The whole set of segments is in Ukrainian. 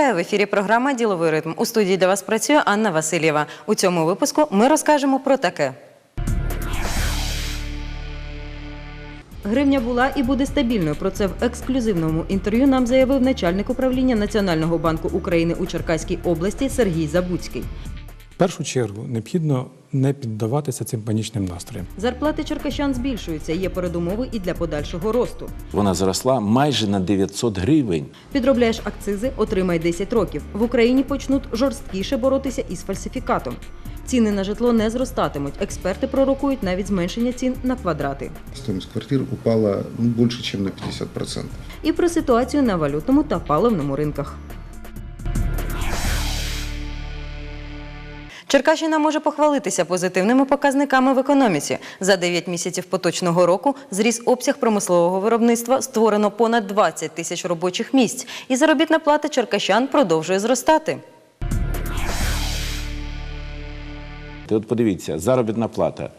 Вітаю в ефірі. Програма Діловий ритм. У студії для вас працює Анна Васильєва. У цьому випуску ми розкажемо про таке. Гривня була і буде стабільною. Про це в ексклюзивному інтерв'ю нам заявив начальник управління Національного банку України у Черкаській області Сергій Забуцький. В першу чергу необхідно не піддаватися цим панічним настроям. Зарплати черкащан збільшуються. Є передумови і для подальшого росту. Вона зросла майже на 900 гривень. Підробляєш акцизи, отримай 10 років. В Україні почнуть жорсткіше боротися із фальсифікатом. Ціни на житло не зростатимуть. Експерти пророкують навіть зменшення цін на квадрати. Стоимость квартир упала ну, больше, чем на 50%. І про ситуацію на валютному та паливному ринках. Черкащина може похвалитися позитивними показниками в економіці. За 9 місяців поточного року зріс обсяг промислового виробництва, створено понад 20 тисяч робочих місць, і заробітна плата черкащан продовжує зростати. Ти от подивіться, заробітна плата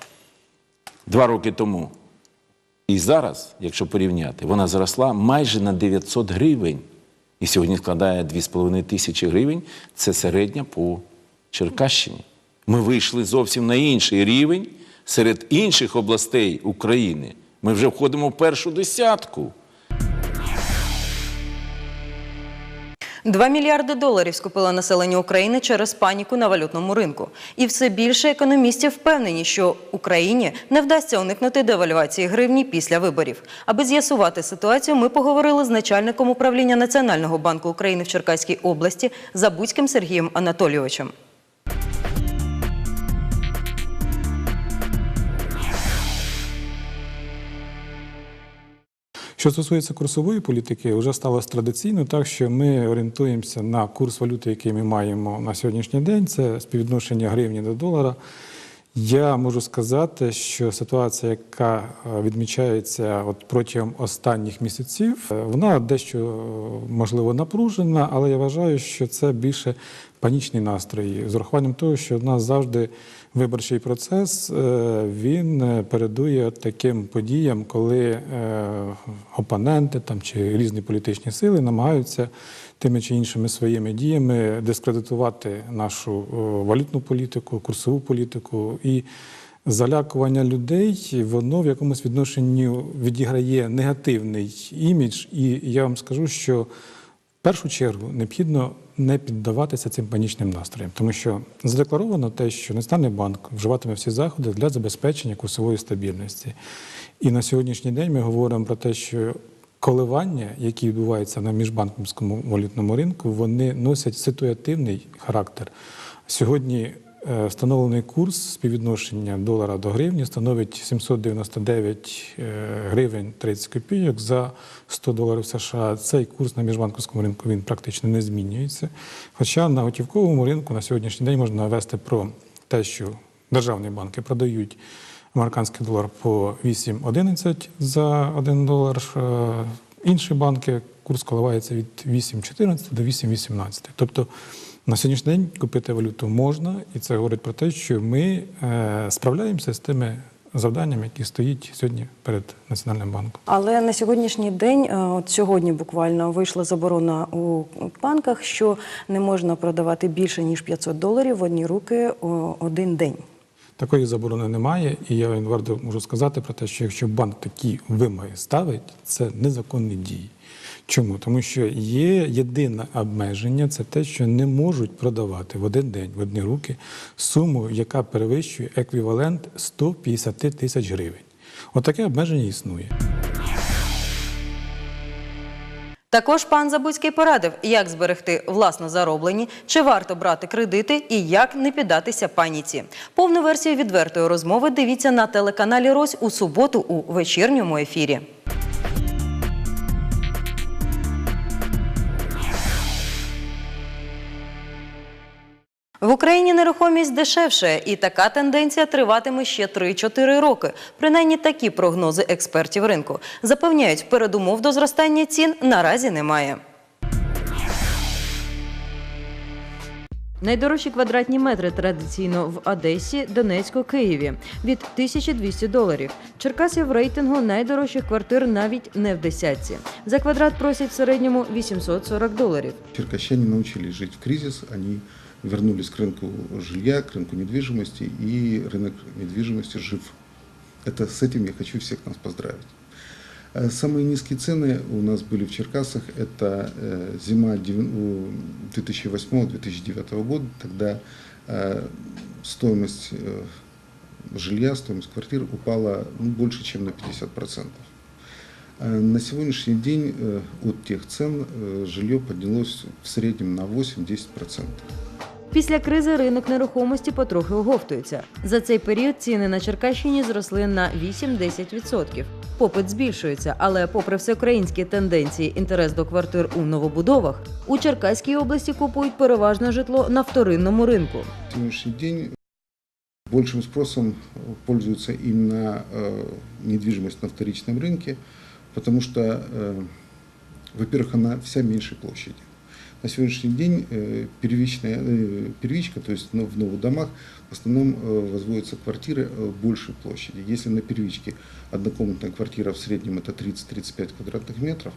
два роки тому і зараз, якщо порівняти, вона зросла майже на 900 гривень. І сьогодні складає 2,5 тисячі гривень. Це середня по Черкащині. Ми вийшли зовсім на інший рівень серед інших областей України. Ми вже входимо в першу десятку. 2 мільярди доларів скупило населення України через паніку на валютному ринку. І все більше економістів впевнені, що Україні не вдасться уникнути девальвації гривні після виборів. Аби з'ясувати ситуацію, ми поговорили з начальником управління Національного банку України в Черкаській області Забудьким Сергієм Анатолійовичем. Що стосується курсової політики, вже сталося традиційно так, що ми орієнтуємося на курс валюти, який ми маємо на сьогоднішній день. Це співвідношення гривні до долара. Я можу сказати, що ситуація, яка е, відмічається от протягом останніх місяців, е, вона дещо е, можливо напружена, але я вважаю, що це більше панічні настрої з урахуванням того, що в нас завжди виборчий процес е, він е, передує таким подіям, коли е, опоненти там чи різні політичні сили намагаються тими чи іншими своїми діями дискредитувати нашу валютну політику, курсову політику і залякування людей, воно в якомусь відношенні відіграє негативний імідж. І я вам скажу, що в першу чергу необхідно не піддаватися цим панічним настроям, тому що задекларовано те, що Національний банк вживатиме всі заходи для забезпечення курсової стабільності. І на сьогоднішній день ми говоримо про те, що коливання, які відбуваються на міжбанківському валютному ринку, вони носять ситуативний характер. Сьогодні встановлений курс співвідношення долара до гривні становить 799 е, гривень 30 копійок за 100 доларів США. Цей курс на міжбанківському ринку він практично не змінюється. Хоча на готівковому ринку на сьогоднішній день можна навести про те, що державні банки продають американський долар по 8,11 за 1 долар. Е, Інші банки курс коливається від 8,14 до 8,18. Тобто на сьогоднішній день купити валюту можна, і це говорить про те, що ми е, справляємося з тими завданнями, які стоїть сьогодні перед Національним банком. Але на сьогоднішній день, е, от сьогодні буквально вийшла заборона у банках, що не можна продавати більше ніж 500 доларів в одні руки один день. Такої заборони немає, і я Інварду можу сказати про те, що якщо банк такі вимоги ставить, це незаконні дії. Чому? Тому що є єдине обмеження це те, що не можуть продавати в один день, в одні руки суму, яка перевищує еквівалент 150 тисяч гривень. Отаке обмеження існує. Також пан Забуцький порадив, як зберегти власно зароблені, чи варто брати кредити і як не піддатися паніці. Повну версію відвертої розмови дивіться на телеканалі Рось у суботу у вечірньому ефірі. В Україні нерухомість дешевше, і така тенденція триватиме ще 3-4 роки. Принаймні такі прогнози експертів ринку запевняють, передумов до зростання цін наразі немає. Найдорожчі квадратні метри традиційно в Одесі, Донецьку, Києві від 1200 доларів. Черкаси в рейтингу найдорожчих квартир навіть не в десятці. За квадрат просять в середньому 840 доларів. Черкащане научились жить в кризис, они вернулись к рынку жилья, к рынку недвижимости, и рынок недвижимости жив. Это с этим я хочу всех нас поздравить. Э, Самые низкие цены у нас были в Черкасах. Это э, зима девян- у 2008-2009 года. Тогда э, стоимость жилья, стоимость квартир упала ну, больше, чем на 50%. Э, На сегодняшний день э, от тех цен э, жилье поднялось в среднем на 8-10%. Після кризи ринок нерухомості потрохи оговтується. За цей період ціни на Черкащині зросли на 8-10%. Попит збільшується, але попри всеукраїнські тенденції, інтерес до квартир у новобудовах, у Черкаській області купують переважно житло на вторинному ринку. На сегодняшний день большим спросом э, пользуется именно э, недвижимость на вторичном рынке, потому что, э, во-первых, она вся меньшей площади. На сегодняшний день э, первичная, э, первичка, то есть ну, в новых домах, в основном э, возводятся квартиры э, большей площади. Если на первичке однокомнатная квартира в среднем это 30-35 квадратных метров,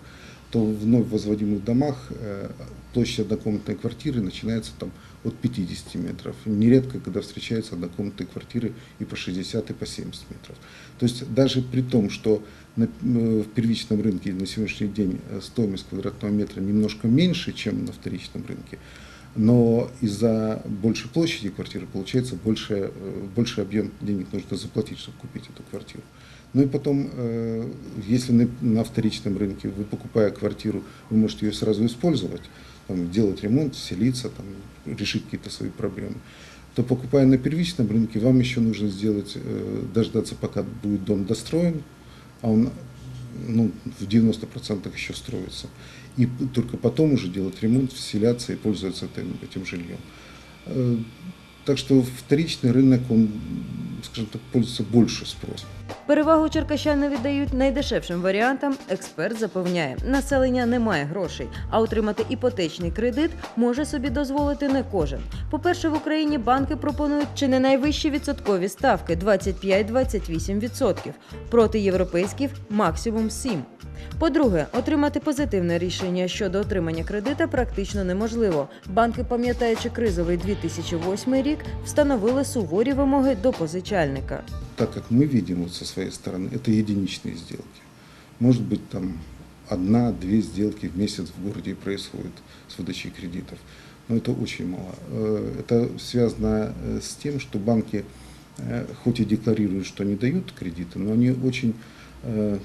то в вновь возводимых домах э, площадь однокомнатной квартиры начинается там от 50 метров. Нередко, когда встречаются однокомнатные квартиры и по 60, и по 70 метров. То есть даже при том, что на, э, в первичном рынке на сегодняшний день э, стоимость квадратного метра немножко меньше, чем на вторичном рынке, но из-за большей площади квартиры получается больше, больше объем денег нужно заплатить, чтобы купить эту квартиру. Ну и потом, э, если на, вторичном рынке вы покупая квартиру, вы можете ее сразу использовать, там, делать ремонт, селиться, там, решить какие-то свои проблемы, то покупая на первичном рынке, вам еще нужно сделать, э, дождаться, пока будет дом достроен, а он ну, в 90% еще строится. И только потом уже делать ремонт, вселяться и пользоваться этим, этим жильем. Э, Так что вторичный рынок, он, скажем так, пользуется больше спросом. Перевагу черкащани віддають найдешевшим варіантам. Експерт запевняє, населення не має грошей, а отримати іпотечний кредит може собі дозволити не кожен. По-перше, в Україні банки пропонують чи не найвищі відсоткові ставки 25-28%, проти європейських максимум 7%. По-друге, отримати позитивне рішення щодо отримання кредита практично неможливо. Банки, пам'ятаючи кризовий 2008 рік, встановили суворі вимоги до позичальника. Так как мы видим вот со своей стороны, это единичные сделки. Может быть, там одна-две сделки в месяц в городе происходит с выдачей кредитов. Но это очень мало. Э, Это связано э, с тем, что банки, э, хоть и декларируют, что не дают кредиты, но они очень э,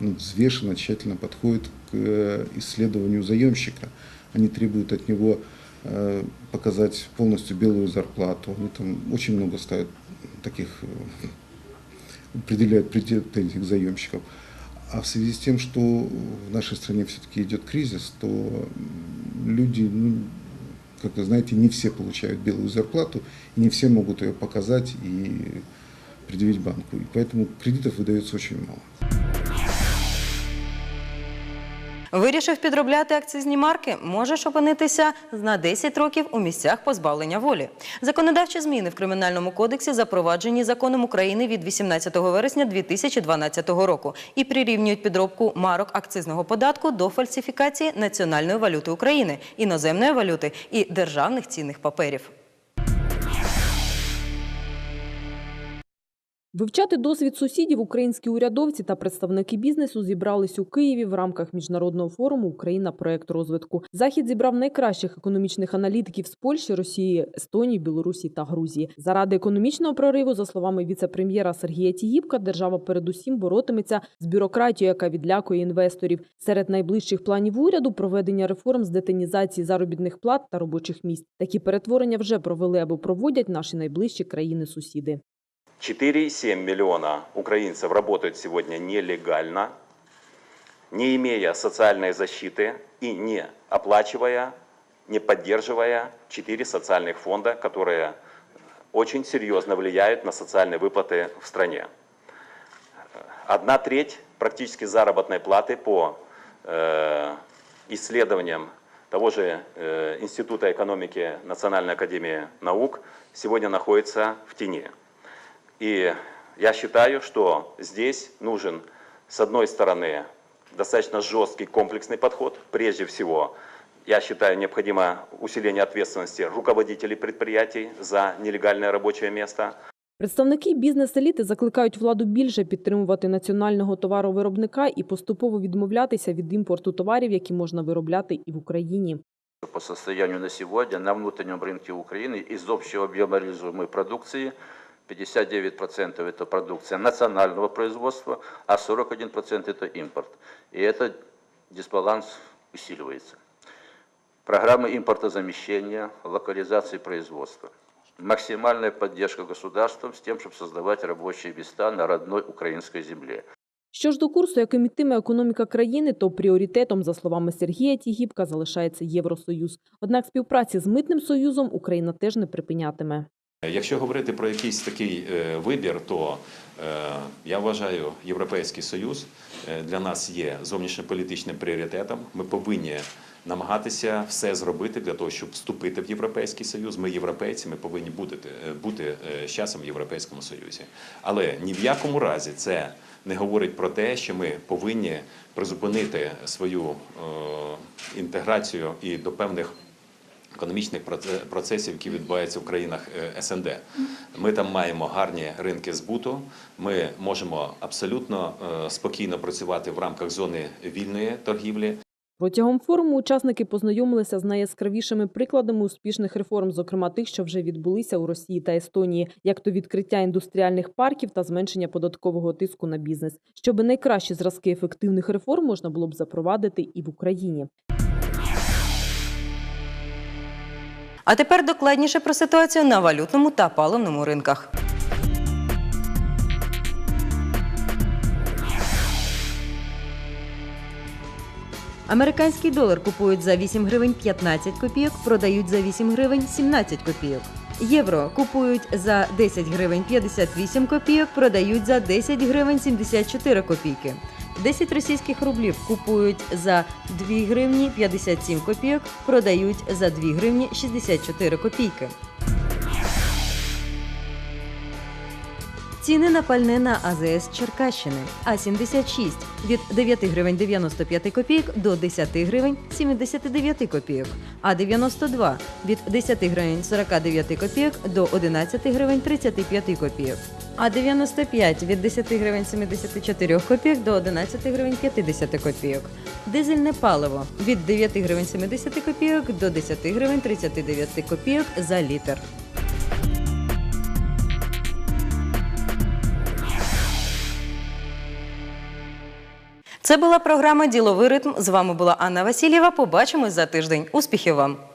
ну, взвешенно, тщательно подходят к э, исследованию заемщика. Они требуют от него э, показать полностью белую зарплату. Они там очень много ставят таких, э, определяют претензий к заемщикам. А в связи с тем, что в нашей стране все-таки идет кризис, то люди, ну, как вы знаете, не все получают белую зарплату, и не все могут ее показать и предъявить банку. И поэтому кредитов выдается очень мало. Вирішив підробляти акцизні марки, можеш опинитися на 10 років у місцях позбавлення волі. Законодавчі зміни в кримінальному кодексі запроваджені законом України від 18 вересня 2012 року і прирівнюють підробку марок акцизного податку до фальсифікації національної валюти України, іноземної валюти і державних цінних паперів. Вивчати досвід сусідів українські урядовці та представники бізнесу зібрались у Києві в рамках міжнародного форуму Україна проект розвитку. Захід зібрав найкращих економічних аналітиків з Польщі, Росії, Естонії, Білорусі та Грузії. Заради економічного прориву, за словами віце-прем'єра Сергія Тіїбка, держава передусім боротиметься з бюрократією, яка відлякує інвесторів. Серед найближчих планів уряду проведення реформ з детинізації заробітних плат та робочих місць. Такі перетворення вже провели або проводять наші найближчі країни-сусіди. 4,7 миллиона украинцев работают сегодня нелегально, не имея социальной защиты и не оплачивая, не поддерживая четыре социальных фонда, которые очень серьезно влияют на социальные выплаты в стране. Одна треть практически заработной платы по э, исследованиям того же э, Института экономики Национальной академии наук сегодня находится в тени. И я считаю, что здесь нужен, с одной стороны, достаточно жесткий комплексный подход. Прежде всего, я считаю, необходимо усиление ответственности руководителей предприятий за нелегальное рабочее место. Представники бізнес-еліти закликають владу більше підтримувати національного товаровиробника і поступово відмовлятися від імпорту товарів, які можна виробляти і в Україні. По состоянию на сегодня на внутреннем рынке Украины из общего объема реализуемой продукции 59% это продукция национального производства, а 41% это импорт. И этот дисбаланс усиливается. Программы импортозамещения, локализации производства. Максимальная поддержка государством с тем, чтобы создавать рабочие места на родной украинской земле. Що ж до курсу, яким ітиме економіка країни, то пріоритетом, за словами Сергія Тігіпка, залишається Євросоюз. Однак співпраці з митним союзом Україна теж не припинятиме. Якщо говорити про якийсь такий е, вибір, то е, я вважаю, Європейський Союз е, для нас є зовнішньополітичним пріоритетом. Ми повинні намагатися все зробити для того, щоб вступити в Європейський Союз. Ми європейці, ми повинні бути, бути з часом в Європейському Союзі. Але ні в якому разі це не говорить про те, що ми повинні призупинити свою інтеграцію і до певних економічних проце- процесів, які відбуваються в країнах е, СНД. Ми там маємо гарні ринки збуту. Ми можемо абсолютно е, спокійно працювати в рамках зони вільної торгівлі. Протягом форуму учасники познайомилися з найяскравішими прикладами успішних реформ, зокрема тих, що вже відбулися у Росії та Естонії, як то відкриття індустріальних парків та зменшення податкового тиску на бізнес, щоб найкращі зразки ефективних реформ можна було б запровадити і в Україні. А тепер докладніше про ситуацію на валютному та паливному ринках. Американський долар купують за 8 гривень 15 копійок, продають за 8 гривень 17 копійок. Євро купують за 10 гривень 58 копійок, продають за 10 гривень 74 копійки. 10 російських рублів купують за 2 гривні 57 копійок, продають за 2 гривні 64 копійки. Ціни на пальне на АЗС Черкащини. А76 від 9 гривень 95 копійок до 10 гривень 79 копійок. А92 від 10 гривень 49 копійок до 11 гривень 35 копійок. А95 від 10 гривень 74 копійок до 11 гривень 50 копійок. Дизельне паливо від 9 гривень 70 копійок до 10 гривень 39 копійок за літр. Це була програма Діловий ритм. З вами була Анна Васильєва. Побачимось за тиждень. Успіхів вам!